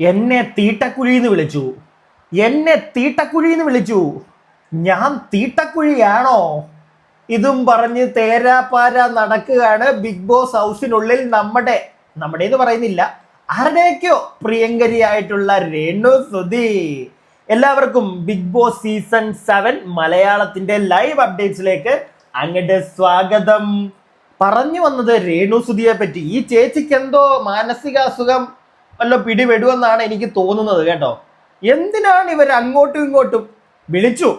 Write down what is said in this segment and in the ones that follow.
എന്നെ തീട്ടക്കുഴിന്ന് വിളിച്ചു. എന്നെ തീട്ടക്കുഴിന്ന് വിളിച്ചു. ഞാൻ തീട്ടക്കുഴിയാണോ? ഇതും പറഞ്ഞ് തേരാപാര നടക്കുകയാണ് ബിഗ് ബോസ് ഹൗസിനുള്ളിൽ നമ്മുടെ നമ്മുടെ എന്ന് പറയുന്നില്ല ആരുടെയൊക്കെയോ പ്രിയങ്കരിയായിട്ടുള്ള രേണു സുധി. എല്ലാവർക്കും ബിഗ് ബോസ് സീസൺ സെവൻ മലയാളത്തിന്റെ ലൈവ് അപ്ഡേറ്റ്സിലേക്ക് അങ്ങോട്ട് സ്വാഗതം. പറഞ്ഞു വന്നത് രേണു സുധിയെ പറ്റി ഈ ചേച്ചിക്ക് എന്തോ മാനസിക അസുഖം വല്ല പിടിപെടുമെന്നാണ് എനിക്ക് തോന്നുന്നത് കേട്ടോ. എന്തിനാണ് ഇവർ അങ്ങോട്ടും ഇങ്ങോട്ടും വിളിച്ചു?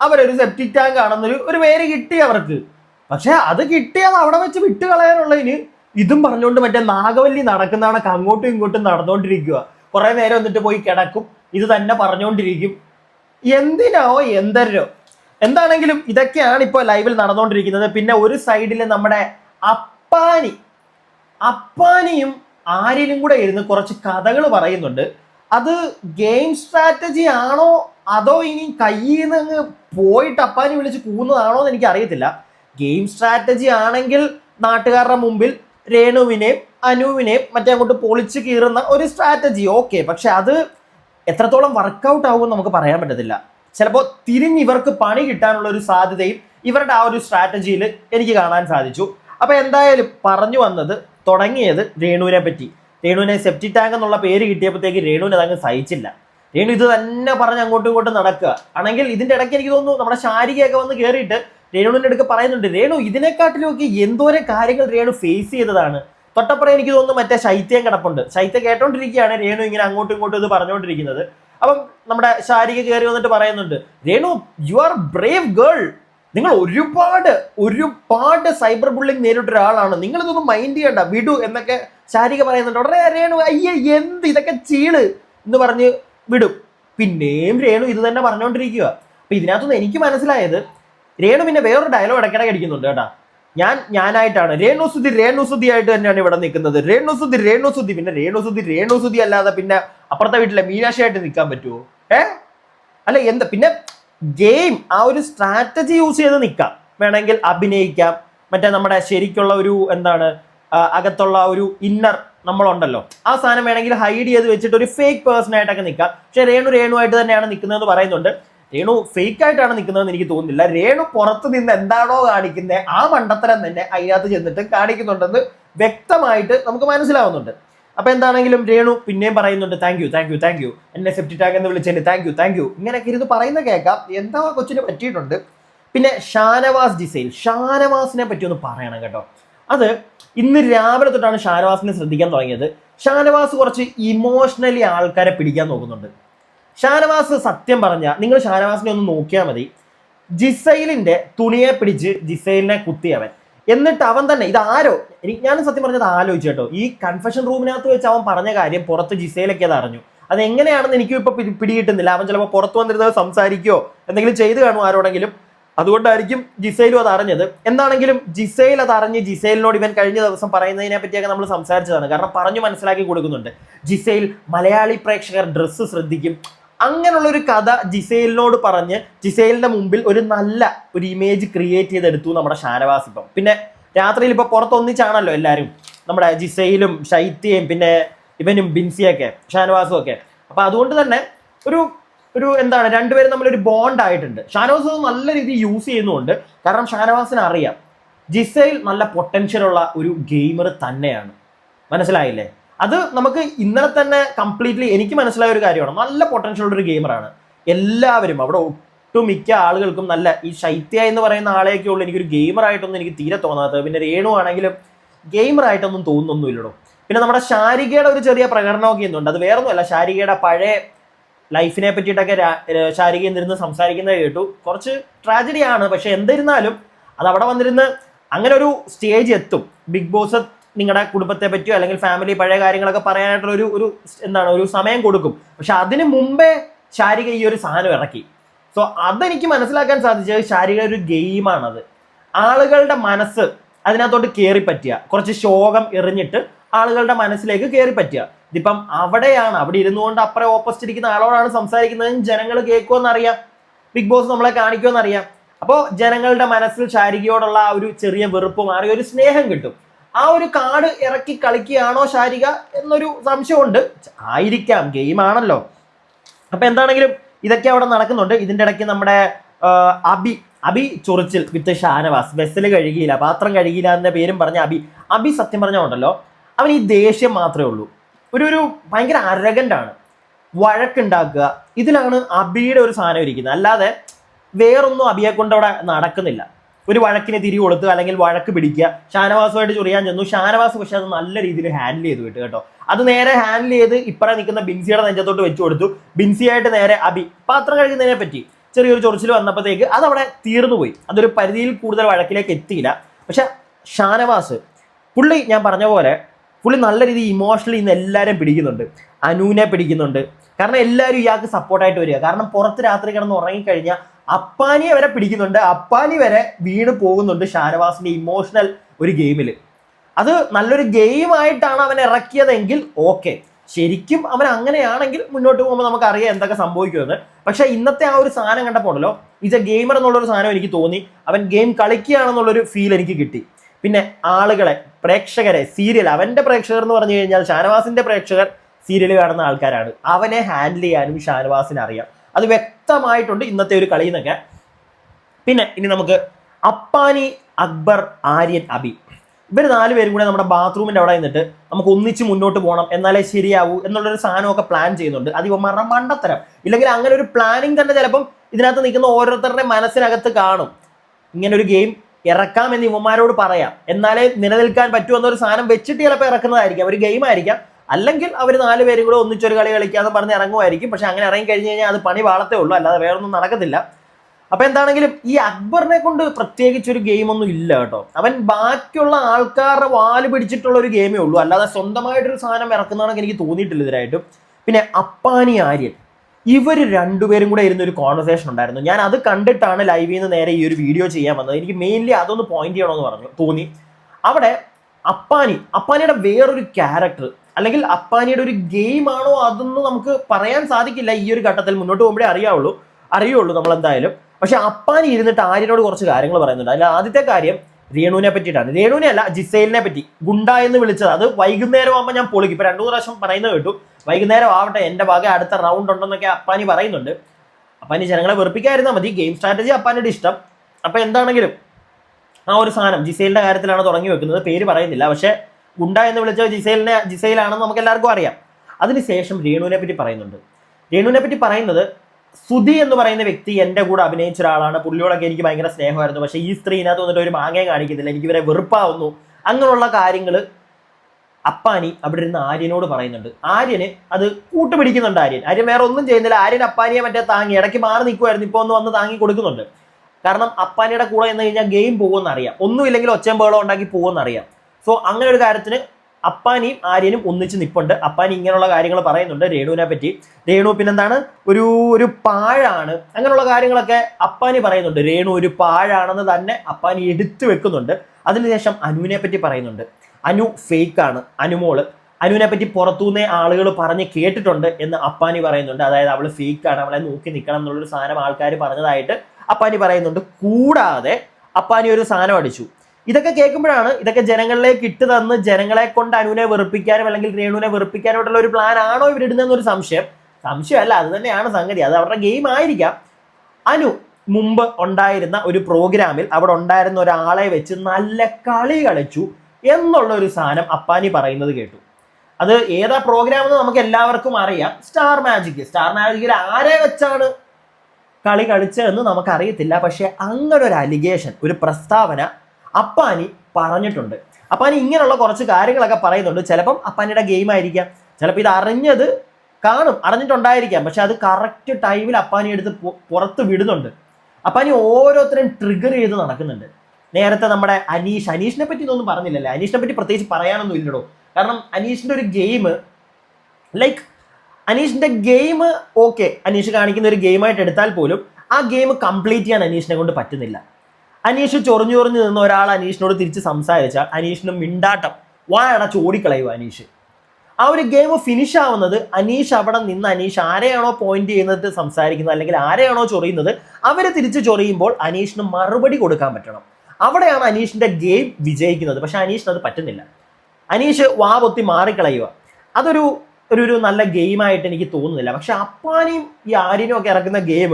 അവരൊരു സെപ്റ്റിക് ടാങ്ക് ആണെന്നൊരു ഒരു പേര് കിട്ടി അവർക്ക്. പക്ഷെ അത് കിട്ടിയത് അവിടെ വെച്ച് വിട്ട് കളയാനുള്ളതിന് ഇതും പറഞ്ഞുകൊണ്ട് മറ്റേ നാഗവല്ലി നടക്കുന്നതാണ് അങ്ങോട്ടും ഇങ്ങോട്ടും നടന്നുകൊണ്ടിരിക്കുക കുറെ നേരം എന്നിട്ട് പോയി കിടക്കും. ഇത് തന്നെ പറഞ്ഞുകൊണ്ടിരിക്കും എന്തിനോ എന്തരോ. എന്താണെങ്കിലും ഇതൊക്കെയാണ് ഇപ്പോൾ ലൈവിൽ നടന്നുകൊണ്ടിരിക്കുന്നത് പിന്നെ ഒരു സൈഡിൽ നമ്മുടെ അപ്പാനി. അപ്പാനിയും ആര്യനും കൂടെ ഇരുന്ന് കുറച്ച് കഥകൾ പറയുന്നുണ്ട്. അത് ഗെയിം സ്ട്രാറ്റജി ആണോ അതോ ഇനി കയ്യിൽ നിന്ന് പോയിട്ട് അപ്പാനി വിളിച്ച് കൂന്നതാണോ എന്ന് എനിക്ക് അറിയത്തില്ല. ഗെയിം സ്ട്രാറ്റജി ആണെങ്കിൽ നാട്ടുകാരുടെ മുമ്പിൽ രേണുവിനെയും അനുവിനെയും മറ്റേ അങ്ങോട്ട് പൊളിച്ച് കീറുന്ന ഒരു സ്ട്രാറ്റജി ഓക്കെ. പക്ഷെ അത് എത്രത്തോളം വർക്കൗട്ട് ആകുമെന്ന് നമുക്ക് പറയാൻ പറ്റത്തില്ല. ചിലപ്പോൾ തിരിഞ്ഞ് ഇവർക്ക് പണി കിട്ടാനുള്ള ഒരു സാധ്യതയും ഇവരുടെ ആ ഒരു സ്ട്രാറ്റജിയിൽ എനിക്ക് കാണാൻ സാധിച്ചു. അപ്പൊ എന്തായാലും പറഞ്ഞു വന്നത് തുടങ്ങിയത് രേണുവിനെ പറ്റി. രേണുവിനെ സെപ്റ്റി ടാങ്ക് എന്നുള്ള പേര് കിട്ടിയപ്പോഴത്തേക്ക് രേണുവിനെ അതങ്ങ് സഹിച്ചില്ല. രേണു ഇത് തന്നെ പറഞ്ഞ് അങ്ങോട്ടും ഇങ്ങോട്ടും നടക്കുക. ആണെങ്കിൽ ഇതിന്റെ ഇടയ്ക്ക് എനിക്ക് തോന്നുന്നു നമ്മുടെ ശാരികയൊക്കെ വന്ന് കയറിയിട്ട് രേണുവിന്റെ അടുക്ക് പറയുന്നുണ്ട് രേണു ഇതിനെക്കാട്ടിലും ഒക്കെ എന്തോരം കാര്യങ്ങൾ രേണു ഫേസ് ചെയ്തതാണ്. തൊട്ടപ്പുറം എനിക്ക് തോന്നുന്നു മറ്റേ ശൈത്യം കിടപ്പുണ്ട്. ശൈത്യം കേട്ടോണ്ടിരിക്കുകയാണ് രേണു ഇങ്ങനെ അങ്ങോട്ടും ഇങ്ങോട്ടും ഇത് പറഞ്ഞുകൊണ്ടിരിക്കുന്നത് അപ്പം നമ്മുടെ ശാരിക കയറി വന്നിട്ട് പറയുന്നുണ്ട് Renu you are brave girl നിങ്ങൾ ഒരുപാട് ഒരുപാട് സൈബർ ബുള്ളിങ് നേരിട്ട ഒരാളാണ്. നിങ്ങൾ ഇതൊന്നും മൈൻഡ് ചെയ്യണ്ട. വിടു എന്നൊക്കെ ശാരിക പറയുന്നുണ്ട്. ഉടനെ രേണു അയ്യേ എന്ത്? ഇതൊക്കെ ചീൾ എന്ന് പറഞ്ഞ് വിടും. പിന്നെയും രേണു ഇത് തന്നെ പറഞ്ഞുകൊണ്ടിരിക്കുക അപ്പൊ ഇതിനകത്തുനിന്ന് എനിക്ക് മനസ്സിലായത് രേണു പിന്നെ വേറൊരു ഡയലോഗ് ഇടയ്ക്കിടയ്ക്ക് അടിക്കുന്നുണ്ട് കേട്ടാ. ഞാൻ ഞാനായിട്ടാണ്. രേണുസുതി രേണുസുതി ആയിട്ട് തന്നെയാണ് ഇവിടെ നിൽക്കുന്നത്. രേണുസുതി രേണുസുതി പിന്നെ രേണുസുതി രേണുസുതി അല്ലാതെ പിന്നെ അപ്പുറത്തെ വീട്ടിലെ മീനാശിയായിട്ട് നിൽക്കാൻ പറ്റുമോ? ഏ? അല്ല എന്താ? പിന്നെ ഗെയിം ആ ഒരു സ്ട്രാറ്റജി യൂസ് ചെയ്ത് നിൽക്കാം. വേണമെങ്കിൽ അഭിനയിക്കാം. മറ്റേ നമ്മുടെ ശരിക്കുള്ള ഒരു എന്താണ് അകത്തുള്ള ഒരു ഇന്നർ നമ്മളുണ്ടല്ലോ. ആ സാധനം വേണമെങ്കിൽ ഹൈഡ് ചെയ്ത് വെച്ചിട്ട് ഒരു ഫേക്ക് പേഴ്സൺ ആയിട്ടൊക്കെ നിൽക്കാം. പക്ഷെ രേണു ആയിട്ട് തന്നെയാണ് നിൽക്കുന്നതെന്ന് പറയുന്നുണ്ട്. രേണു ഫേക്ക് ആയിട്ടാണ് നിൽക്കുന്നതെന്ന് എനിക്ക് തോന്നുന്നില്ല. രേണു പുറത്ത് നിന്ന് എന്താണോ കാണിക്കുന്നത് ആ മണ്ടത്തരം തന്നെ അതിനകത്ത് ചെന്നിട്ട് കാണിക്കുന്നുണ്ടെന്ന് വ്യക്തമായിട്ട് നമുക്ക് മനസ്സിലാവുന്നുണ്ട്. അപ്പൊ എന്താണെങ്കിലും രേണു പിന്നെയും പറയുന്നുണ്ട് thank you thank you thank you എന്നെ സെപ്റ്റി ടാഗ് എന്ന് വിളിച്ചതിന് താങ്ക് യു താങ്ക് യു ഇങ്ങനെയൊക്കെ ഇരുന്ന് പറയുന്ന കേൾക്കാം. എന്താ കൊച്ചിന് പറ്റിയിട്ടുണ്ട്? പിന്നെ ഷാനവാസ് ഡിസൈൻ ഷാനവാസിനെ പറ്റി ഒന്ന് പറയണം കേട്ടോ. അത് ഇന്ന് രാവിലെ തൊട്ടാണ് ഷാനവാസിനെ ശ്രദ്ധിക്കാൻ തുടങ്ങിയത്. ഷാനവാസ് കുറച്ച് ഇമോഷണലി ആൾക്കാരെ പിടിക്കാൻ നോക്കുന്നുണ്ട്. ഷാനവാസ് സത്യം പറഞ്ഞ നിങ്ങൾ ഷാനവാസിനെ ഒന്ന് നോക്കിയാൽ മതി. ജിസൈലിന്റെ തുണിയെ പിടിച്ച് ജിസൈലിനെ കുത്തിയവൻ എന്നിട്ട് അവൻ തന്നെ ഇത് ആരോ? എനിക്ക് ഞാൻ സത്യം പറഞ്ഞത് ആലോചിച്ചു കേട്ടോ. ഈ കൺഫെഷൻ റൂമിനകത്ത് വെച്ച് അവൻ പറഞ്ഞ കാര്യം പുറത്ത് ജിസയിലൊക്കെ അത് അറിഞ്ഞു. അത് എങ്ങനെയാണെന്ന് എനിക്കും ഇപ്പൊ പിടി- പിടികിട്ടുന്നില്ല. അവൻ ചിലപ്പോൾ പുറത്ത് വന്നിരുന്നത് സംസാരിക്കുകയോ എന്തെങ്കിലും ചെയ്തു കാണും ആരോടെങ്കിലും? അതുകൊണ്ടായിരിക്കും ജിസയിലും അത് അറിഞ്ഞത്. എന്താണെങ്കിലും ജിസയിൽ അത് അറിഞ്ഞ് ജിസയിലിനോട് ഇവൻ കഴിഞ്ഞ ദിവസം പറയുന്നതിനെ പറ്റിയൊക്കെ നമ്മൾ സംസാരിച്ചതാണ്. കാരണം പറഞ്ഞു മനസ്സിലാക്കി കൊടുക്കുന്നുണ്ട്. ജിസയിൽ മലയാളി പ്രേക്ഷകർ ഡ്രസ്സ് ശ്രദ്ധിക്കും. അങ്ങനെയുള്ള ഒരു കഥ ജിസൈലിനോട് പറഞ്ഞ് ജിസൈലിന്റെ മുമ്പിൽ ഒരു നല്ല ഒരു ഇമേജ് ക്രിയേറ്റ് ചെയ്തെടുത്തു നമ്മുടെ ഷാനവാസ് ഇപ്പം. പിന്നെ രാത്രിയിൽ ഇപ്പൊ പുറത്തൊന്നിച്ചാണല്ലോ എല്ലാരും. നമ്മുടെ ജിസൈലും ഷൈത്യയും പിന്നെ ഇവനും ബിൻസിയൊക്കെ ഷാനവാസും ഒക്കെ. അപ്പൊ അതുകൊണ്ട് തന്നെ ഒരു ഒരു എന്താണ് രണ്ടുപേരും തമ്മിൽ ഒരു ബോണ്ട് ആയിട്ടുണ്ട്. ഷാനവാസ് നല്ല രീതിയിൽ യൂസ് ചെയ്യുന്നുണ്ട്. കാരണം ഷാനവാസിന് അറിയാം ജിസൈൽ നല്ല പൊട്ടൻഷ്യൽ ഉള്ള ഒരു ഗെയിമർ തന്നെയാണ്. മനസ്സിലായില്ലേ? അത് നമുക്ക് ഇന്നലെ തന്നെ കംപ്ലീറ്റ്ലി എനിക്ക് മനസ്സിലായ ഒരു കാര്യമാണ്. നല്ല പൊട്ടൻഷ്യൽ ഉള്ള ഒരു ഗെയിമറാണ് എല്ലാവരും അവിടെ ഒട്ടുമിക്ക ആളുകൾക്കും നല്ല ഈ ശൈത്യ എന്ന് പറയുന്ന ആളെയൊക്കെ ഉള്ളു എനിക്കൊരു ഗെയിമറായിട്ടൊന്നും എനിക്ക് തീരെ തോന്നാത്തത്. പിന്നെ രേണു ആണെങ്കിലും ഗെയിമറായിട്ടൊന്നും തോന്നുന്നൊന്നുമില്ലടോ പിന്നെ നമ്മുടെ ശാരികയുടെ ഒരു ചെറിയ പ്രകടനമൊക്കെ ഇന്നുണ്ട്. അത് വേറൊന്നുമല്ല ശാരികയുടെ പഴയ ലൈഫിനെ പറ്റിയിട്ടൊക്കെ ശാരിക എന്നിരുന്ന് സംസാരിക്കുന്നത് കേട്ടു. കുറച്ച് ട്രാജഡിയാണ് പക്ഷെ എന്തിരുന്നാലും അത് അവിടെ വന്നിരുന്ന് അങ്ങനെ ഒരു സ്റ്റേജ് എത്തും. ബിഗ് ബോസ് നിങ്ങളുടെ കുടുംബത്തെ പറ്റിയോ അല്ലെങ്കിൽ ഫാമിലി പഴയ കാര്യങ്ങളൊക്കെ പറയാനായിട്ടുള്ള ഒരു ഒരു എന്താണ് ഒരു സമയം കൊടുക്കും. പക്ഷെ അതിന് മുമ്പേ ശാരിക ഈ ഒരു സാധനം ഇറക്കി. സോ അതെനിക്ക് മനസ്സിലാക്കാൻ സാധിച്ചത് ശാരിക ഒരു ഗെയിമാണത്. ആളുകളുടെ മനസ്സ് അതിനകത്തോട്ട് കയറി പറ്റുക കുറച്ച് ശോകം എറിഞ്ഞിട്ട് ആളുകളുടെ മനസ്സിലേക്ക് കയറി പറ്റുക ഇതിപ്പം അവിടെയാണ് അവിടെ ഇരുന്നുകൊണ്ട് അപ്പുറം ഓപ്പോസിറ്റ് ഇരിക്കുന്ന ആളോടാണ് സംസാരിക്കുന്നതെന്ന് ജനങ്ങൾ കേൾക്കുമെന്നറിയാം ബിഗ് ബോസ് നമ്മളെ കാണിക്കുമെന്നറിയാം അപ്പോൾ ജനങ്ങളുടെ മനസ്സിൽ ശാരികയോടുള്ള ആ ഒരു ചെറിയ വെറുപ്പ് മാറി ഒരു സ്നേഹം കിട്ടും. ആ ഒരു കാർഡ് ഇറക്കി കളിക്കുകയാണോ ശാരിക എന്നൊരു സംശയമുണ്ട്. ആയിരിക്കാം ഗെയിം ആണല്ലോ. അപ്പൊ എന്താണെങ്കിലും ഇതൊക്കെ അവിടെ നടക്കുന്നുണ്ട്. ഇതിന്റെ ഇടയ്ക്ക് നമ്മുടെ അബി അബി ചൊറിച്ചിൽ വിത്ത് ഷാനവാസ്. ബസ്സിൽ കഴുകിയില്ല പാത്രം കഴുകിയില്ല എന്ന പേരും പറഞ്ഞ അബി. അബി സത്യം പറഞ്ഞ ഉണ്ടല്ലോ അവൻ ഈ ദേഷ്യം മാത്രമേ ഉള്ളൂ. ഒരു ഒരു ഭയങ്കര അരകന്റാണ് വഴക്കുണ്ടാക്കുക. ഇതിലാണ് അബിയുടെ ഒരു സാധനം ഇരിക്കുന്നത്. അല്ലാതെ വേറൊന്നും അബിയെ കൊണ്ട് അവിടെ നടക്കുന്നില്ല. ഒരു വഴക്കിന് തിരി കൊടുത്ത് അല്ലെങ്കിൽ വഴക്ക് പിടിക്കുക. ഷാനവാസുമായിട്ട് ചൊറിയാൻ ചെന്നു. ഷാനവാസ് പക്ഷെ അത് നല്ല രീതിയിൽ ഹാൻഡിൽ ചെയ്തു വിട്ടു കേട്ടോ. അത് നേരെ ഹാൻഡിൽ ചെയ്ത് ഇപ്പറ നിൽക്കുന്ന ബിൻസിയുടെ നെഞ്ചത്തോട്ട് വെച്ചു കൊടുത്തു. ബിൻസിയായിട്ട് നേരെ അബി പാത്രം കഴിക്കുന്നതിനെ പറ്റി ചെറിയൊരു ചൊറിച്ചിൽ വന്നപ്പോഴത്തേക്ക് അതവിടെ തീർന്നു പോയി. അതൊരു പരിധിയിൽ കൂടുതൽ വഴക്കിലേക്ക് എത്തിയില്ല. പക്ഷെ ഷാനവാസ് പുള്ളി ഞാൻ പറഞ്ഞ പോലെ പുള്ളി നല്ല രീതിയിൽ ഇമോഷണലി ഇന്ന് എല്ലാവരും പിടിക്കുന്നുണ്ട്. അനൂനെ പിടിക്കുന്നുണ്ട്. കാരണം എല്ലാവരും ഇയാൾക്ക് സപ്പോർട്ടായിട്ട് വരിക. കാരണം പുറത്ത് രാത്രി കിടന്ന് ഉറങ്ങിക്കഴിഞ്ഞാൽ അപ്പാനിയെ വരെ പിടിക്കുന്നുണ്ട്. അപ്പാനി വരെ വീണ് പോകുന്നുണ്ട് ഷാനവാസിന്റെ ഇമോഷണൽ ഒരു ഗെയിമിൽ അത് നല്ലൊരു ഗെയിമായിട്ടാണ് അവൻ ഇറക്കിയതെങ്കിൽ ഓക്കെ ശരിക്കും അവൻ അങ്ങനെയാണെങ്കിൽ മുന്നോട്ട് പോകുമ്പോൾ നമുക്ക് അറിയാം എന്തൊക്കെ സംഭവിക്കുമെന്ന്. പക്ഷെ ഇന്നത്തെ ആ ഒരു സാധനം കണ്ടപ്പോൾ ഉണ്ടല്ലോ ഇസ് എ ഗെയിമർ എന്നുള്ളൊരു സാധനം എനിക്ക് തോന്നി. അവൻ ഗെയിം കളിക്കുകയാണെന്നുള്ളൊരു ഫീൽ എനിക്ക് കിട്ടി. പിന്നെ ആളുകളെ പ്രേക്ഷകരെ സീരിയൽ അവന്റെ പ്രേക്ഷകർ എന്ന് പറഞ്ഞു കഴിഞ്ഞാൽ ഷാനവാസിന്റെ പ്രേക്ഷകർ സീരിയൽ കാണുന്ന ആൾക്കാരാണ്. അവനെ ഹാൻഡിൽ ചെയ്യാനും ഷാനവാസിന് അറിയാം അത് വ്യക്തമായിട്ടുണ്ട് ഇന്നത്തെ ഒരു കളിയിൽ നിന്നൊക്കെ. പിന്നെ ഇനി നമുക്ക് അപ്പാനി അക്ബർ ആര്യൻ അബി. ഇവർ നാല് പേരും കൂടെ നമ്മുടെ ബാത്റൂമിന്റെ അവിടെ നിന്നിട്ട് നമുക്ക് ഒന്നിച്ച് മുന്നോട്ട് പോകണം എന്നാലേ ശരിയാവൂ എന്നുള്ളൊരു സാധനമൊക്കെ പ്ലാൻ ചെയ്യുന്നുണ്ട്. അത് ഇവന്മാരുടെ മണ്ടത്തരം. ഇല്ലെങ്കിൽ അങ്ങനെ ഒരു പ്ലാനിങ് തന്നെ ചിലപ്പം ഇതിനകത്ത് നിൽക്കുന്ന ഓരോരുത്തരുടെ മനസ്സിനകത്ത് കാണും. ഇങ്ങനെ ഒരു ഗെയിം ഇറക്കാം എന്ന് ഇവന്മാരോട് പറയാം. എന്നാലേ നിലനിൽക്കാൻ പറ്റുമെന്നൊരു സാധനം വെച്ചിട്ട് ചിലപ്പോൾ ഇറക്കുന്നതായിരിക്കാം. ഒരു ഗെയിം ആയിരിക്കാം. അല്ലെങ്കിൽ അവർ നാല് പേരും കൂടെ ഒന്നിച്ചൊരു കളി കളിക്കാന്ന് പറഞ്ഞ് ഇറങ്ങുമായിരിക്കും. പക്ഷെ അങ്ങനെ ഇറങ്ങി കഴിഞ്ഞ് കഴിഞ്ഞാൽ അത് പണി വാളത്തേ ഉള്ളൂ. അല്ലാതെ വേറൊന്നും നടക്കത്തില്ല. അപ്പൊ എന്താണെങ്കിലും ഈ അക്ബറിനെ കൊണ്ട് പ്രത്യേകിച്ച് ഒരു ഗെയിം ഒന്നും ഇല്ല കേട്ടോ. അവൻ ബാക്കിയുള്ള ആൾക്കാരുടെ വാൽ പിടിച്ചിട്ടുള്ള ഒരു ഗെയിമേ ഉള്ളൂ. അല്ലാതെ സ്വന്തമായിട്ടൊരു സാധനം ഇറക്കുന്നതാണെങ്കിൽ എനിക്ക് തോന്നിയിട്ടില്ല ഇതിനായിട്ടും. പിന്നെ അപ്പാനി ആര്യൻ. ഇവർ രണ്ടുപേരും കൂടെ ഇരുന്ന ഒരു കോൺവെർസേഷൻ ഉണ്ടായിരുന്നു. ഞാൻ അത് കണ്ടിട്ടാണ് ലൈവിൽ നിന്ന് നേരെ ഈ ഒരു വീഡിയോ ചെയ്യാൻ വന്നത്. എനിക്ക് മെയിൻലി അതൊന്ന് പോയിന്റ് ചെയ്യണമെന്ന് പറഞ്ഞു തോന്നി. അവിടെ അപ്പാനി അപ്പാനിയുടെ വേറൊരു ക്യാരക്ടർ അല്ലെങ്കിൽ അപ്പാനിയുടെ ഒരു ഗെയിം ആണോ അതൊന്നും നമുക്ക് പറയാൻ സാധിക്കില്ല. ഈ ഒരു ഘട്ടത്തിൽ മുന്നോട്ട് പോകുമ്പോഴേ അറിയാവുള്ളൂ. അറിയുള്ളൂ നമ്മൾ എന്തായാലും. പക്ഷെ അപ്പാനി ഇരുന്നിട്ട് ആര്യനോട് കുറച്ച് കാര്യങ്ങൾ പറയുന്നുണ്ട്. അതിൽ ആദ്യത്തെ കാര്യം രേണുവിനെ പറ്റിയിട്ടാണ്. രേണുവിനെ അല്ല ജിസൈലിനെ പറ്റി. ഗുണ്ട എന്ന് വിളിച്ചത്. അത് വൈകുന്നേരം ആകുമ്പോൾ ഞാൻ പൊളിക്കും. ഇപ്പൊ രണ്ടു പ്രാവശ്യം പറയുന്നത് കേട്ടു. വൈകുന്നേരം ആവട്ടെ എന്റെ ഭാഗം അടുത്ത റൗണ്ട് ഉണ്ടെന്നൊക്കെ അപ്പാനി പറയുന്നുണ്ട്. അപ്പാനി ജനങ്ങളെ വെറുപ്പിക്കായിരുന്നാൽ മതി. ഗെയിം സ്ട്രാറ്റജി അപ്പാനിയുടെ ഇഷ്ടം. അപ്പൊ എന്താണെങ്കിലും ആ ഒരു സാധനം ജിസൈലിന്റെ കാര്യത്തിലാണ് തുടങ്ങി വെക്കുന്നത്. പേര് പറയുന്നില്ല. പക്ഷെ ഗുണ്ട എന്ന് വിളിച്ച ജിസൈലിനെ ജിസൈലാണെന്ന് നമുക്ക് എല്ലാവർക്കും അറിയാം. അതിനുശേഷം രേണുവിനെ പറ്റി പറയുന്നുണ്ട്. രേണുവിനെ പറ്റി പറയുന്നത് സുധി എന്ന് പറയുന്ന വ്യക്തി എന്റെ കൂടെ അഭിനയിച്ച ഒരാളാണ്. പുള്ളിയോടൊക്കെ എനിക്ക് ഭയങ്കര സ്നേഹമായിരുന്നു. പക്ഷേ ഈ സ്ത്രീ ഇതിനകത്ത് വന്നിട്ട് ഒരു മാങ്ങയും കാണിക്കുന്നില്ല എനിക്ക് ഇവരെ വെറുപ്പാവുന്നു. അങ്ങനെയുള്ള കാര്യങ്ങൾ അപ്പാനി അവിടെ ഇരുന്ന് ആര്യനോട് പറയുന്നുണ്ട്. ആര്യന് അത് കൂട്ടുപിടിക്കുന്നുണ്ട് ആര്യൻ. ആര്യൻ വേറെ ഒന്നും ചെയ്യുന്നില്ല. ആര്യൻ അപ്പാനിയെ മറ്റേ താങ്ങി ഇടയ്ക്ക് മാറി നിൽക്കുമായിരുന്നു ഇപ്പോൾ ഒന്ന് വന്ന് താങ്ങി കൊടുക്കുന്നുണ്ട്. കാരണം അപ്പാനിയുടെ കൂടെ എന്ന് കഴിഞ്ഞാൽ ഗെയിം പോകുമെന്ന് അറിയാം ഒന്നുമില്ലെങ്കിൽ ഒച്ചയും ബഹളം ഉണ്ടാക്കി പോകുമെന്ന് അറിയാം സോ അങ്ങനെ ഒരു കാര്യത്തിന് അപ്പാനിയും ആര്യനും ഒന്നിച്ച് നിപ്പുണ്ട്. അപ്പാനി ഇങ്ങനെയുള്ള കാര്യങ്ങൾ പറയുന്നുണ്ട് രേണുവിനെ പറ്റി. രേണു പിന്നെന്താണ്? ഒരു ഒരു പാഴാണ്. അങ്ങനെയുള്ള കാര്യങ്ങളൊക്കെ അപ്പാനി പറയുന്നുണ്ട്. രേണു ഒരു പാഴാണെന്ന് തന്നെ അപ്പാനി എടുത്തു വെക്കുന്നുണ്ട്. അതിനുശേഷം അനുവിനെ പറ്റി പറയുന്നുണ്ട്. അനു ഫേക്ക് ആണ് അനുമോൾ. അനുവിനെ പറ്റി പുറത്തുനിന്നേ ആളുകൾ പറഞ്ഞ് കേട്ടിട്ടുണ്ട് എന്ന് അപ്പാനി പറയുന്നുണ്ട്. അതായത് അവൾ ഫേക്ക് ആണ് അവളെ നോക്കി നിൽക്കണം എന്നുള്ളൊരു സാധനം ആൾക്കാർ പറഞ്ഞതായിട്ട് അപ്പാനി പറയുന്നുണ്ട്. കൂടാതെ അപ്പാനി ഒരു സാധനം അടിച്ചു. ഇതൊക്കെ കേൾക്കുമ്പോഴാണ് ഇതൊക്കെ ജനങ്ങളിലേക്ക് ഇട്ട് തന്ന് ജനങ്ങളെ കൊണ്ട് അനുവിനെ വെറുപ്പിക്കാനും അല്ലെങ്കിൽ രേണുവിനെ വെറുപ്പിക്കാനായിട്ടുള്ള ഒരു പ്ലാൻ ആണോ ഇവരിടുന്നതെന്നൊരു സംശയം. സംശയമല്ല അത് തന്നെയാണ് സംഗതി. അത് അവരുടെ ഗെയിം ആയിരിക്കാം. അനു മുമ്പ് ഉണ്ടായിരുന്ന ഒരു പ്രോഗ്രാമിൽ അവിടെ ഉണ്ടായിരുന്ന ഒരാളെ വെച്ച് നല്ല കളി കളിച്ചു എന്നുള്ള ഒരു സാധനം അപ്പാനി പറയുന്നത് കേട്ടു. അത് ഏതാ പ്രോഗ്രാം എന്ന് നമുക്ക് എല്ലാവർക്കും അറിയാം. സ്റ്റാർ മാജിക് സ്റ്റാർ മാജിക്കിൽ ആരെ വെച്ചാണ് കളി കളിച്ചതെന്ന് നമുക്കറിയത്തില്ല. പക്ഷെ അങ്ങനെ ഒരു അലിഗേഷൻ ഒരു പ്രസ്താവന അപ്പാനി പറഞ്ഞിട്ടുണ്ട്. അപ്പാനി ഇങ്ങനെയുള്ള കുറച്ച് കാര്യങ്ങളൊക്കെ പറയുന്നുണ്ട്. ചിലപ്പം അപ്പാനിയുടെ ഗെയിം ആയിരിക്കാം. ചിലപ്പോൾ ഇത് അറിഞ്ഞത് കാണും. അറിഞ്ഞിട്ടുണ്ടായിരിക്കാം. പക്ഷെ അത് കറക്റ്റ് ടൈമിൽ അപ്പാനി എടുത്ത് പുറത്ത് വിടുന്നുണ്ട്. അപ്പാനി ഓരോരുത്തരും ട്രിഗർ ചെയ്ത് നടക്കുന്നുണ്ട്. നേരത്തെ നമ്മുടെ അനീഷ് അനീഷിനെ പറ്റി ഇതൊന്നും പറഞ്ഞില്ലല്ലേ? അനീഷിനെ പറ്റി പ്രത്യേകിച്ച് പറയാനൊന്നും ഇല്ലടോ. കാരണം അനീഷിന്റെ ഒരു ഗെയിം ലൈക്ക് അനീഷിന്റെ ഗെയിം ഓക്കെ അനീഷ് കാണിക്കുന്ന ഒരു ഗെയിമായിട്ട് എടുത്താൽ പോലും ആ ഗെയിം കംപ്ലീറ്റ് ചെയ്യാൻ അനീഷിനെ കൊണ്ട് പറ്റുന്നില്ല. അനീഷ് ചൊറിഞ്ഞു ചൊറിഞ്ഞു നിന്ന ഒരാൾ അനീഷിനോട് തിരിച്ച് സംസാരിച്ചാൽ അനീഷിന് മിണ്ടാട്ടം. വായട ചോടിക്കളയുക അനീഷ്. ആ ഒരു ഗെയിം ഫിനിഷ് ആവുന്നത് അനീഷ് അവിടെ നിന്ന് അനീഷ് ആരെയാണോ പോയിന്റ് ചെയ്യുന്നത് സംസാരിക്കുന്നത് അല്ലെങ്കിൽ ആരെയാണോ ചൊറിയുന്നത് അവരെ തിരിച്ച് ചൊറിയുമ്പോൾ അനീഷിന് മറുപടി കൊടുക്കാൻ പറ്റണം. അവിടെയാണ് അനീഷിന്റെ ഗെയിം വിജയിക്കുന്നത്. പക്ഷെ അനീഷിന് അത് പറ്റുന്നില്ല. അനീഷ് വാ പൊത്തി മാറിക്കളയുക അതൊരു ഒരു ഒരു നല്ല ഗെയിമായിട്ട് എനിക്ക് തോന്നുന്നില്ല. പക്ഷെ അപ്പാനെയും ഈ ആര്യനും ഒക്കെ ഇറക്കുന്ന ഗെയിം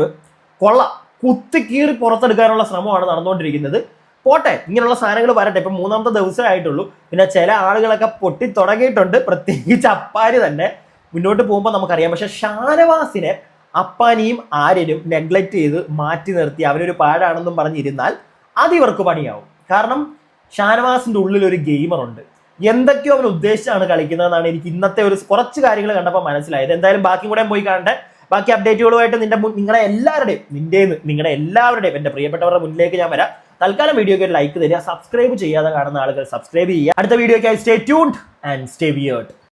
കൊള്ളാം. കുത്തിക്കീറി പുറത്തെടുക്കാനുള്ള ശ്രമമാണ് നടന്നുകൊണ്ടിരിക്കുന്നത്. പോട്ടെ ഇങ്ങനെയുള്ള സാധനങ്ങൾ വരട്ടെ. ഇപ്പം മൂന്നാമത്തെ ദിവസമേ ആയിട്ടുള്ളൂ. പിന്നെ ചില ആളുകളൊക്കെ പൊട്ടി തുടങ്ങിയിട്ടുണ്ട്. പ്രത്യേകിച്ച് അപ്പാരി തന്നെ. മുന്നോട്ട് പോകുമ്പോൾ നമുക്കറിയാം. പക്ഷെ ഷാനവാസിനെ അപ്പാനിയും ആര്യനും നെഗ്ലക്ട് ചെയ്ത് മാറ്റി നിർത്തി അവനൊരു പാഴാണെന്നും പറഞ്ഞിരുന്നാൽ അത് ഇവർക്ക് പണിയാവും. കാരണം ഷാനവാസിന്റെ ഉള്ളിൽ ഒരു ഗെയിമർ ഉണ്ട്. എന്തൊക്കെയോ അവൻ ഉദ്ദേശിച്ചാണ് കളിക്കുന്നതെന്നാണ് എനിക്ക് ഇന്നത്തെ ഒരു കുറച്ച് കാര്യങ്ങൾ കണ്ടപ്പോൾ മനസ്സിലായത്. എന്തായാലും ബാക്കി കൂടെ പോയി കാണട്ടെ. ബാക്കി അപ്ഡേറ്റുകളുമായിട്ട് നിന്റെ നിങ്ങളുടെ നിങ്ങളെ എല്ലാവരുടെയും നിന്റേന്ന് നിങ്ങളുടെ എല്ലാവരുടെയും എന്റെ പ്രിയപ്പെട്ടവരുടെ മുന്നിലേക്ക് ഞാൻ വരാം. തൽക്കാലം വീഡിയോയ്ക്ക് ഒരു ലൈക്ക് തരിക സബ്സ്ക്രൈബ് ചെയ്യാതെ കാണുന്ന ആളുകൾ സബ്സ്ക്രൈബ് ചെയ്യുക. അടുത്ത വീഡിയോയ്ക്കായി stay tuned and stay weird